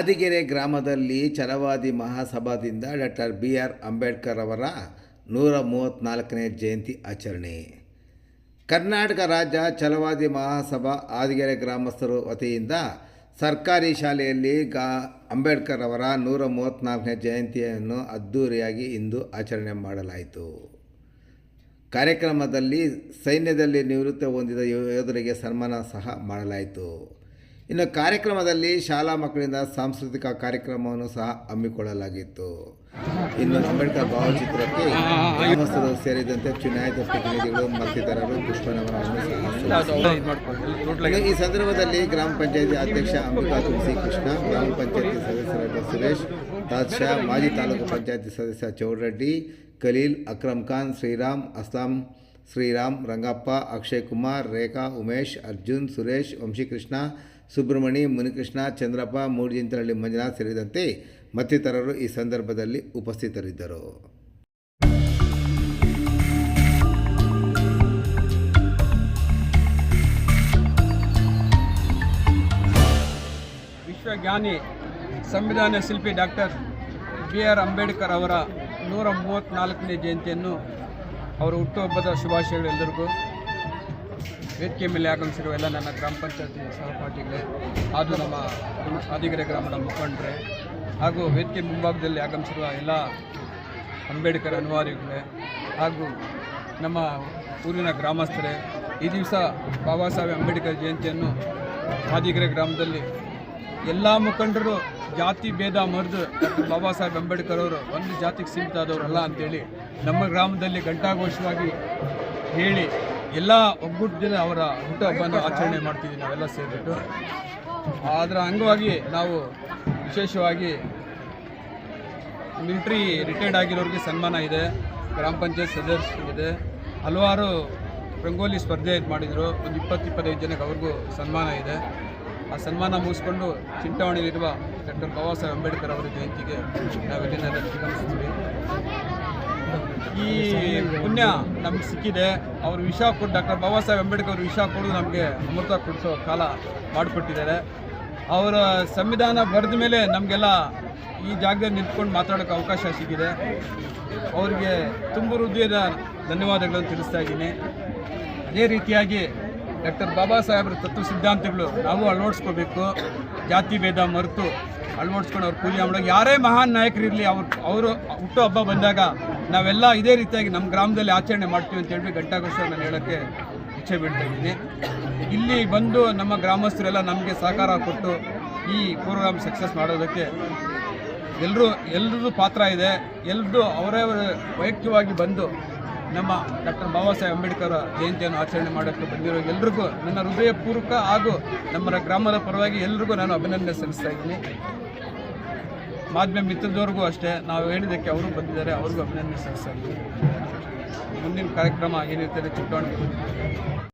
ಆದಿಗೆರೆ ಗ್ರಾಮದಲ್ಲಿ ಛಲವಾದಿ ಮಹಾಸಭಾದಿಂದ doctor B R Ambedkar ಅವರ ನೂರ ಮೂವತ್ತ್ನಾಲ್ಕನೇ ಜಯಂತಿ ಆಚರಣೆ. ಕರ್ನಾಟಕ ರಾಜ್ಯ ಛಲವಾದಿ ಮಹಾಸಭಾ ಆದಿಗೆರೆ ಗ್ರಾಮಸ್ಥರು ವತಿಯಿಂದ ಸರ್ಕಾರಿ ಶಾಲೆಯಲ್ಲಿ ಗಾ ಅಂಬೇಡ್ಕರ್ ಅವರ ನೂರ ಮೂವತ್ತ್ನಾಲ್ಕನೇ ಜಯಂತಿಯನ್ನು ಅದ್ಧೂರಿಯಾಗಿ ಇಂದು ಆಚರಣೆ ಮಾಡಲಾಯಿತು. ಕಾರ್ಯಕ್ರಮದಲ್ಲಿ ಸೈನ್ಯದಲ್ಲಿ ನಿವೃತ್ತಿ ಹೊಂದಿದ ಯೋಧರಿಗೆ ಸನ್ಮಾನ ಸಹ ಮಾಡಲಾಯಿತು. ಇನ್ನು ಕಾರ್ಯಕ್ರಮದಲ್ಲಿ ಶಾಲಾ ಮಕ್ಕಳಿಂದ ಸಾಂಸ್ಕೃತಿಕ ಕಾರ್ಯಕ್ರಮವನ್ನು ಸಹ ಹಮ್ಮಿಕೊಳ್ಳಲಾಗಿತ್ತು. ಇನ್ನು ಅಂಬೇಡ್ಕರ್ ಭಾವಚಿತ್ರಕ್ಕೆ ಗ್ರಾಮಸ್ಥರು ಸೇರಿದಂತೆ ಚುನಾಯಿತ ಪ್ರತಿನಿಧಿಗಳು, ಮತ್ತಿತರರು ಪುಷ್ಪನವರನ್ನು ಈ ಸಂದರ್ಭದಲ್ಲಿ ಗ್ರಾಮ ಪಂಚಾಯತಿ ಅಧ್ಯಕ್ಷ ಅಂಬಿಕಾ ತುಳಸಿ ಕೃಷ್ಣ, ಗ್ರಾಮ ಪಂಚಾಯತಿ ಸದಸ್ಯರಾದ ಸುರೇಶ್ ತಾತ್ ಶಾ ಮಾಜಿ ತಾಲೂಕು ಪಂಚಾಯತಿ ಸದಸ್ಯ ಚೌಡ್ರೆಡ್ಡಿ, ಖಲೀಲ್ ಅಕ್ರಮ್ ಖಾನ್, ಶ್ರೀರಾಮ್, ಅಸ್ಲಾಂ ಶ್ರೀರಾಮ್, ರಂಗಪ್ಪ, ಅಕ್ಷಯ್ ಕುಮಾರ್, ರೇಖಾ, ಉಮೇಶ್, ಅರ್ಜುನ್, ಸುರೇಶ್, ವಂಶೀಕೃಷ್ಣ ಸುಬ್ರಹ್ಮಣಿ ಮುನಿಕೃಷ್ಣ, ಚಂದ್ರಪ್ಪ ಮೂಡಿಜಿಂತರಳ್ಳಿ ಮಂಜುನಾಥ್ ಸೇರಿದಂತೆ ಮತ್ತಿತರರು ಈ ಸಂದರ್ಭದಲ್ಲಿ ಉಪಸ್ಥಿತರಿದ್ದರು. ವಿಶ್ವಜ್ಞಾನಿ, ಸಂವಿಧಾನ ಶಿಲ್ಪಿ ಡಾಕ್ಟರ್ ಬಿ ಆರ್ ಅಂಬೇಡ್ಕರ್ ಅವರ ನೂರ ಮೂವತ್ತ್ನಾಲ್ಕನೇ ಜಯಂತಿಯನ್ನು ಅವರ ಹುಟ್ಟುಹಬ್ಬದ ಶುಭಾಶಯಗಳು ಎಲ್ಲರಿಗೂ. ವೇದಿಕೆ ಮೇಲೆ ಆಗಮಿಸಿರುವ ಎಲ್ಲ ನನ್ನ ಗ್ರಾಮ ಪಂಚಾಯತಿ ಸಹಪಾಠಿಗಳೇ ಅದು ನಮ್ಮ ಆದಿಗೆರೆ ಗ್ರಾಮದ ಮುಖಂಡರೇ, ಹಾಗೂ ವೇದಿಕೆ ಮುಂಭಾಗದಲ್ಲಿ ಆಗಮಿಸಿರುವ ಎಲ್ಲ ಅಂಬೇಡ್ಕರ್ ಅನುವಾದಿಗಳೇ, ಹಾಗೂ ನಮ್ಮ ಊರಿನ ಗ್ರಾಮಸ್ಥರೇ, ಈ ದಿವಸ ಬಾಬಾ ಸಾಹೇಬ್ ಅಂಬೇಡ್ಕರ್ ಜಯಂತಿಯನ್ನು ಆದಿಗೆರೆ ಗ್ರಾಮದಲ್ಲಿ ಎಲ್ಲ ಮುಖಂಡರು, ಜಾತಿ ಭೇದ ಮರೆದು ಬಾಬಾ ಸಾಹೇಬ್ ಅಂಬೇಡ್ಕರ್ ಅವರು ಒಂದು ಜಾತಿಗೆ ಸೀಮಿತ ಆದವರಲ್ಲ ಅಂತೇಳಿ ನಮ್ಮ ಗ್ರಾಮದಲ್ಲಿ ಘಂಟಾಘೋಷವಾಗಿ ಹೇಳಿ ಎಲ್ಲ ಒಗ್ಗುಟ್ಟಿನ ಅವರ ಹುಟ್ಟುಹಬ್ಬವನ್ನು ಆಚರಣೆ ಮಾಡ್ತೀವಿ ನಾವೆಲ್ಲ ಸೇರಿಬಿಟ್ಟು. ಅದರ ಅಂಗವಾಗಿ ನಾವು ವಿಶೇಷವಾಗಿ ಮಿಲಿಟ್ರಿ ರಿಟೈರ್ಡ್ ಆಗಿರೋರಿಗೆ ಸನ್ಮಾನ ಇದೆ, ಗ್ರಾಮ ಪಂಚಾಯತ್ ಇದೆ ಹಲವಾರು ರಂಗೋಲಿ ಸ್ಪರ್ಧೆ ಮಾಡಿದರು. ಒಂದು ಇಪ್ಪತ್ತು ಇಪ್ಪತ್ತೈದು ಜನಕ್ಕೆ ಅವ್ರಿಗೂ ಸನ್ಮಾನ ಇದೆ. ಆ ಸನ್ಮಾನ ಮುಗಿಸ್ಕೊಂಡು ಚಿಂತಾವಣಿಯಲ್ಲಿರುವ ಡಾಕ್ಟರ್ ಬಾಬಾ ಸಾಹೇಬ್ ಅಂಬೇಡ್ಕರ್ ಅವರ ಜಯಂತಿಗೆ ನಾವೆಲ್ಲಿಂದ ಆಗಮಿಸ್ತೀವಿ ಈ ಪುಣ್ಯ ನಮ್ಗೆ ಸಿಕ್ಕಿದೆ. ಅವರು ವಿಷ ಕೊಟ್ಟು ಡಾಕ್ಟರ್ ಬಾಬಾ ಸಾಹೇಬ್ ಅಂಬೇಡ್ಕರ್ ಅವರು ವಿಷ ಕೊಡೋದು ನಮಗೆ ಅಮೃತ ಕೊಡಿಸೋ ಕಾಲ ಮಾಡಿಕೊಟ್ಟಿದ್ದಾರೆ. ಅವರ ಸಂವಿಧಾನ ಬರೆದ ಮೇಲೆ ನಮಗೆಲ್ಲ ಈ ಜಾಗದಲ್ಲಿ ನಿಂತ್ಕೊಂಡು ಮಾತಾಡೋಕೆ ಅವಕಾಶ ಸಿಕ್ಕಿದೆ. ಅವರಿಗೆ ತುಂಬ ಹೃದಯದ ಧನ್ಯವಾದಗಳನ್ನು ತಿಳಿಸ್ತಾ ಇದ್ದೀನಿ. ಅದೇ ರೀತಿಯಾಗಿ ಡಾಕ್ಟರ್ ಬಾಬಾ ಸಾಹೇಬ್ರ ತತ್ವ ಸಿದ್ಧಾಂತಗಳು ನಾವು ಅಳವಡಿಸ್ಕೋಬೇಕು. ಜಾತಿ ಭೇದ ಮರೆತು ಅಳವಡಿಸ್ಕೊಂಡು ಅವ್ರು ಪೂಜೆ ಮಾಡೋಕ್ಕೆ ಯಾರೇ ಮಹಾನ್ ನಾಯಕರಿರಲಿ, ಅವ್ರು ಅವರು ಹುಟ್ಟು ಹಬ್ಬ ಬಂದಾಗ ನಾವೆಲ್ಲ ಇದೇ ರೀತಿಯಾಗಿ ನಮ್ಮ ಗ್ರಾಮದಲ್ಲಿ ಆಚರಣೆ ಮಾಡ್ತೀವಿ ಅಂತ ಹೇಳಿ ಘಂಟಾಘೋಷ ನಾನು ಹೇಳೋಕ್ಕೆ ಇಚ್ಛೆ ಬೀಳ್ತಾ ಇಲ್ಲಿ ಬಂದು ನಮ್ಮ ಗ್ರಾಮಸ್ಥರೆಲ್ಲ ನಮಗೆ ಸಹಕಾರ ಕೊಟ್ಟು ಈ ಪ್ರೋಗ್ರಾಮ್ ಸಕ್ಸಸ್ ಮಾಡೋದಕ್ಕೆ ಎಲ್ಲರೂ ಎಲ್ಲರದ್ದು ಪಾತ್ರ ಇದೆ. ಎಲ್ಲರೂ ಅವರವರ ವೈಯಕ್ತಿಕವಾಗಿ ಬಂದು ನಮ್ಮ ಡಾಕ್ಟರ್ ಬಾಬಾ ಸಾಹೇಬ್ ಅಂಬೇಡ್ಕರ್ ಜಯಂತಿಯನ್ನು ಆಚರಣೆ ಮಾಡೋಕ್ಕೆ ಬಂದಿರೋ ಎಲ್ರಿಗೂ ನನ್ನ ಹೃದಯಪೂರ್ವಕ ಹಾಗೂ ನಮ್ಮ ಗ್ರಾಮದ ಪರವಾಗಿ ಎಲ್ರಿಗೂ ನಾನು ಅಭಿನಂದನೆ ಸಲ್ಲಿಸ್ತಾ ಇದ್ದೀನಿ. ಮಾಧ್ಯಮ ಮಿತ್ರದವ್ರಿಗೂ ಅಷ್ಟೇ ನಾವು ಹೇಳಿದ್ದಕ್ಕೆ ಅವರು ಬಂದಿದ್ದಾರೆ ಅವ್ರಿಗೂ ಅಭಿನಂದನೆ ಸಲ್ಲಿಸ್ತಾ ಮುಂದಿನ ಕಾರ್ಯಕ್ರಮ ಏನಿರ್ತದೆ ಚಿಕ್ಕವಣಿಗೆ